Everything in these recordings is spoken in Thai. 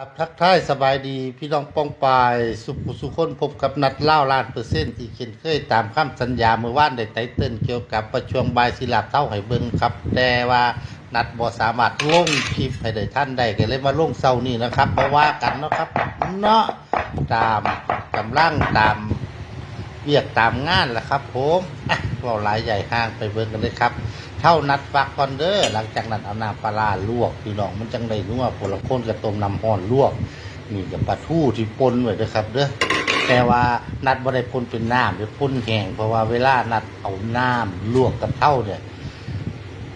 ครับทักทายสบายดีพี่น้องป้องปายสุขสุขคนพบกับนัดเล่าล้านเปอร์เซ็นต์ที่เขียนเคยตามคำสัญญาเมื่อวานได้ไตเติ้ลเกี่ยวกับประชวงบายศิลาเท่าให้เบิ่งครับ แต่ว่านัดบ่สามารถลงคลิปให้ได้ท่านได้ก็เลยมาลงเศร้านี่นะครับมาว่ากันนะครับเนาะตามกำลังตามเรียกตามงานแหละครับ ผมอะเราหลายใหญ่ห้างไปเบิ่งกันเลยครับ เท่านัดฟักก่อนเด้อหลังจากนั้นเอาน้ำปลาร้าลวกพี่น้องมันจังได้นัวผลคนกับต้มน้ำห้อนลวก นี่กับปลาทู่ที่ปนไว้ด้อครับเด้อแต่ว่านัดบ่ได้ปนเป็นน้ำหรือปนแห้งเพราะว่าเวลานัดเอาน้ำลวกกับเท่าเนี่ย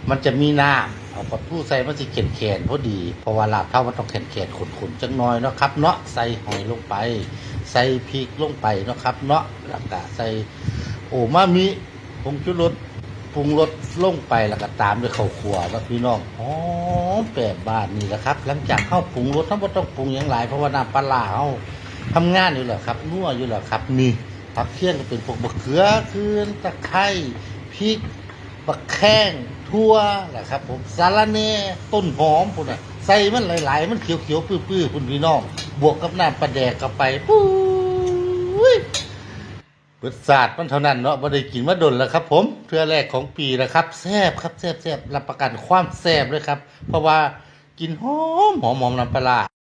มันจะมีน้ำเอาปลาทู่ใส่มันสิเข็นแขนพอดีเพราะว่าลาบเท่ามันต้องแขนแขนๆขนๆจังน้อยเนาะครับ เนาะใส่หอยลงไป ใส่พริกลงไปเนาะครับ เนาะแล้วก็ใส่โอมามิผงชูรส รุงรสลงไปแล้วก็ตามด้วยข้าวคั่วแล้วพี่น้องหอมแปดบาทนี่แหละครับ หลังจากเข้าปรุงรสทั้งหมดต้องปรุงอย่างไรเพราะว่าน้ำปลาร้าเขาทำงานอยู่แล้วครับนัวอยู่แล้วครับนี่ผักเคี่ยงก็เป็นพวกมะเขือคืนตะไคร้พริกบักแข้งทั่วแหละครับ ผมสาระเน่ต้นหอมพุ่นอะใส่มันหลาย ๆ มันเขียวๆปื้อๆพุ่นพี่น้อง บวกกับน้ำปลาแดกเข้าไปปุ้ย เปิดศาสตร์มันเท่านั้นเนาะบ่ได้กินมาดนแล้วครับ ผมเทื่อแรกของปีนะครับแซ่บครับแซ่บแซ่บรับประกันความแซ่บเลยครับ เพราะว่ากินหอมหอมหอมน้ำปลา